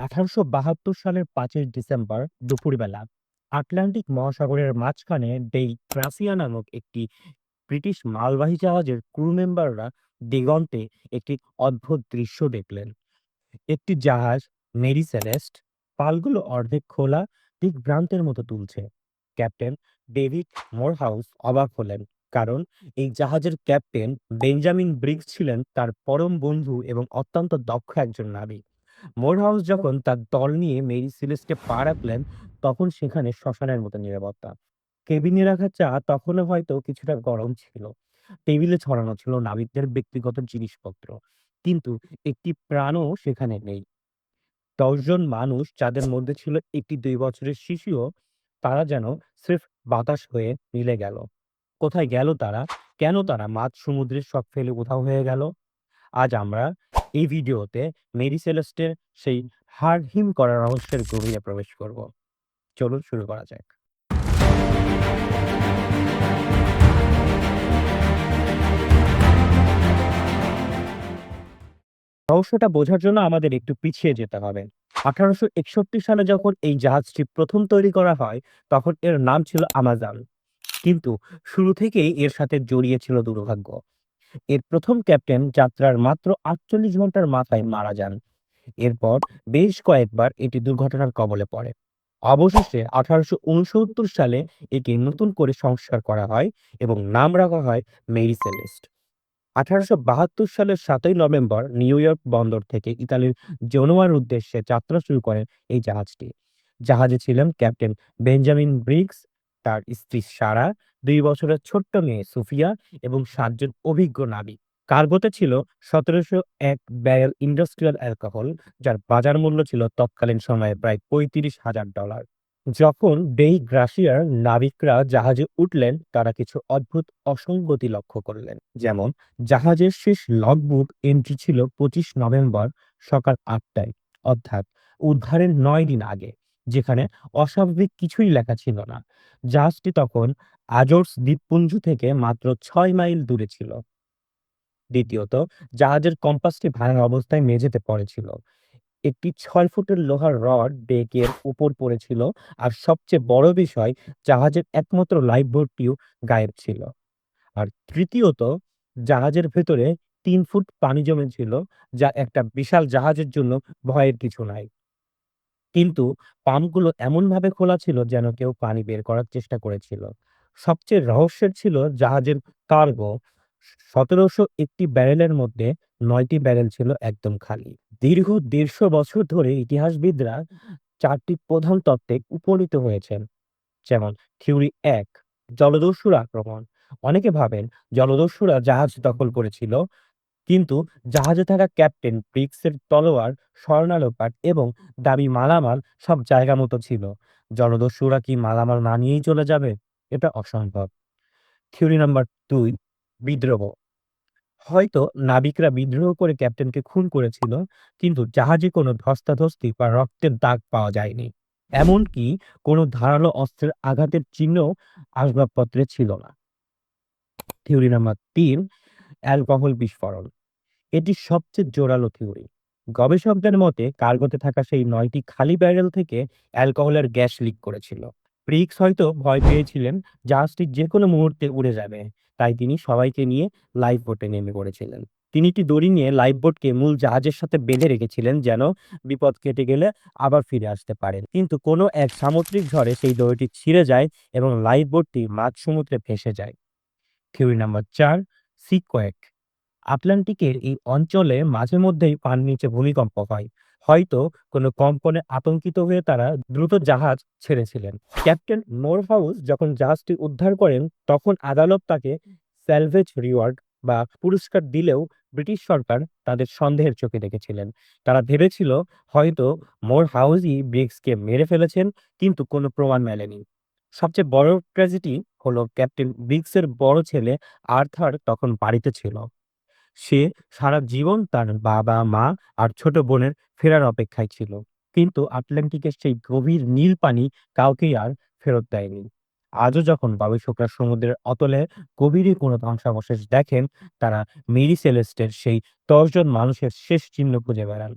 ১৮৭২ সালের ৫ই ডিসেম্বর দুপুরবেলা আটলান্টিক মহাসাগরের মাঝখানে ডেই গ্রাসিয়া নামক একটি ব্রিটিশ মালবাহী জাহাজের ক্রু মেম্বাররা দিগন্তে একটি অদ্ভুত দৃশ্য দেখলেন। একটি জাহাজ মেরি সেলেস্ট, পালগুলো অর্ধেক খোলা, ঠিক ভ্রান্তের মতো তুলছে। ক্যাপ্টেন ডেভিড মোরহাউস অবাক হলেন কারণ এই জাহাজের ক্যাপ্টেন বেঞ্জামিন ব্রিগস ছিলেন তার পরম বন্ধু এবং অত্যন্ত দক্ষ একজন নাবিক। মোরহাউস যখন তার দল নিয়ে মেরি সিলেস্টে পা রাখলেন, তখন সেখানে শ্মশানের মতো নিরাপত্তা। কেবিনে রাখা চা তখনও হয়তো কিছুটা গরম ছিল। টেবিলে ছড়ানো ছিল নাবিকদের ব্যক্তিগত জিনিসপত্র। কিন্তু একটি প্রাণও সেখানে নেই। দশজন মানুষ যাদের মধ্যে ছিল একটি দুই বছরের শিশুও, তারা যেন স্রেফ বাতাস হয়ে মিলে গেল। কোথায় গেল তারা? কেন তারা মাছ সমুদ্রের সব ফেলে কোথাও হয়ে গেল? আজ আমরা এই ভিডিওতে মেরি সেলেস্টের সেই হাড় হিম রহস্যের গভীরে প্রবেশ করব। চলুন শুরু করা যাক। রহস্যটা বোঝার জন্য আমাদের একটু পিছিয়ে যেতে হবে। আঠারোশো একষট্টি সালে যখন এই জাহাজটি প্রথম তৈরি করা হয়, তখন এর নাম ছিল আমাজন। কিন্তু শুরু থেকেই এর সাথে জড়িয়ে ছিল দুর্ভাগ্য। এর প্রথম ক্যাপ্টেন যাত্রার মাত্র আটচল্লিশ ঘণ্টার মাথায় মারা যান। এরপর বেশ কয়েকবার এটি দুর্ঘটনার কবলে পড়ে। অবশেষে আঠারোশো উনসত্তর সালে একে নতুন করে সংস্কার করা হয় এবং নাম রাখা হয় মেরি সেলেস্ট আঠারোশো বাহাত্তর সালের সাতই নভেম্বর নিউ ইয়র্ক বন্দর থেকে ইতালির জেনোয়ার উদ্দেশ্যে যাত্রা শুরু করেন এই জাহাজটি। জাহাজে ছিলেন ক্যাপ্টেন বেঞ্জামিন ব্রিগস তার স্ত্রী সারা দুই বছরের ছোট্ট মেয়ে সুফিয়া এবং সাতজন অভিজ্ঞ নাবিক। কার্গোতে ছিল সতেরোশো এক ব্যারেল ইন্ডাস্ট্রিয়াল অ্যালকোহল, যার বাজার মূল্য ছিল তৎকালীন সময়ে প্রায় পঁয়ত্রিশ হাজার ডলার। যখন ডেই গ্রাসিয়ার নাবিকরা জাহাজে উঠলেন, তারা কিছু অদ্ভুত অসঙ্গতি লক্ষ্য করলেন। যেমন, জাহাজের শেষ লগবুক এন্ট্রি ছিল পঁচিশ নভেম্বর সকাল আটটায়, অর্থাৎ উদ্ধারের নয় দিন আগে। যেখানে অস্বাভাবিক কিছুই লেখা ছিল না। জাহাজটি তখন আজোর্স দ্বীপপুঞ্জ থেকে মাত্র ছয় মাইল দূরে ছিল। দ্বিতীয়ত, জাহাজের কম্পাসটি ভাঙা অবস্থায় মেঝেতে পড়েছিল। একটি ছয় ফুটের লোহার রড ডেকের উপর পড়েছিল আর সবচেয়ে বড় বিষয়, জাহাজের একমাত্র লাইফবোটটিও গায়েব ছিল। আর তৃতীয়ত, জাহাজের ভেতরে তিন ফুট পানি জমেছিল, যা একটা বিশাল জাহাজের জন্য ভয়ের কিছু নাই। কিন্তু পাম্পগুলো এমনভাবে খোলা ছিল যেন কেউ পানি বের করার চেষ্টা করেছিল। সবচেয়ে রহস্যের ছিল জাহাজের কার্গো। সতেরোশো একটি ব্যারেলের মধ্যে নয়টি ব্যারেল ছিল একদম খালি। দীর্ঘ দেড়শো বছর ধরে ইতিহাসবিদরা চারটি প্রধান তত্ত্বে উপনীত হয়েছেন, যেমন থিওরি এক, জলদস্যুর আক্রমণ। অনেকে ভাবেন জলদস্যুরা জাহাজ দখল করেছিল কিন্তু জাহাজে থাকা ক্যাপ্টেন ব্রিক্সের তলোয়ার, স্বর্ণালোপাট এবং দাবি মালামাল সব জায়গা মতো ছিল। জলদস্যুরা কি মালামাল না নিয়েই চলে যাবে? এটা অসম্ভব। থিওরি নাম্বার দুই, বিদ্রোহ। হয়তো নাবিকরা বিদ্রোহ করে ক্যাপ্টেনকে খুন করেছিল, কিন্তু জাহাজে কোনো ধস্তাধস্তি বা রক্তের দাগ পাওয়া যায়নি। এমনকি কোনো ধারালো অস্ত্রের আঘাতের চিহ্নও আসবাবপত্রে ছিল না। থিওরি নাম্বার তিন, অ্যালকোহল বিস্ফোরণ। এটি সবচেয়ে জোরালো থিওরি। গবেষকদের মতে, কার্গোতে থাকা সেই নয়টি খালি ব্যারেল থেকে অ্যালকোহলের গ্যাস লিক করেছিল। প্রিক্স হয়তো ভয় পেয়েছিলেন জাহাজটি যে কোনো মুহূর্তে উড়ে যাবে, তাই তিনি সবাইকে নিয়ে লাইফ বোটে নেমে পড়েছিলেন। তিনি একটি দড়ি নিয়ে লাইফ বোটকে মূল জাহাজের সাথে বেঁধে রেখেছিলেন যেন বিপদ কেটে গেলে আবার ফিরে আসতে পারেন কিন্তু কোনো এক সামুদ্রিক ঝড়ে সেই দড়িটি ছিঁড়ে যায় এবং লাইফ বোটটি মাঝ সমুদ্রে ভেসে যায়। থিওরি নাম্বার চার, সিকোয়েক। আটলান্টিকের এই অঞ্চলে মাঝে মধ্যেই পানির নিচে ভূমিকম্প হয়। হয়তো কোনো কম্পনে আতঙ্কিত হয়ে তারা দ্রুত জাহাজ ছেড়েছিলেন। ক্যাপ্টেন মোরহাউস যখন জাহাজটি উদ্ধার করেন, তখন আদালত তাকে স্যালভেজ রিওয়ার্ড বা পুরস্কার দিলেও ব্রিটিশ সরকার তাদের সন্দেহের চোখে দেখেছিলেন। তারা ভেবেছিল হয়তো মোর হাউসই ব্রিক্সকে মেরে ফেলেছেন, কিন্তু কোনো প্রমাণ মেলেনি। সবচেয়ে বড় ট্র্যাজেডি হলো ক্যাপ্টেন ব্রিক্সের বড় ছেলে আর্থার তখন বাড়িতে ছিল। সে সারা জীবন তার বাবা, মা আর ছোট বোনের ফেরার অপেক্ষায় ছিল। কিন্তু আটলান্টিকের সেই গভীর নীল পানি কাউকেই আর ফেরত দেয়নি। আজও যখন গবেষকরা সমুদ্রের অতলে গভীরে কোনো ধ্বংসাবশেষ দেখেন, তারা মেরি সেলেস্টের সেই দশজন মানুষের শেষ চিহ্ন খুঁজে বেড়ান।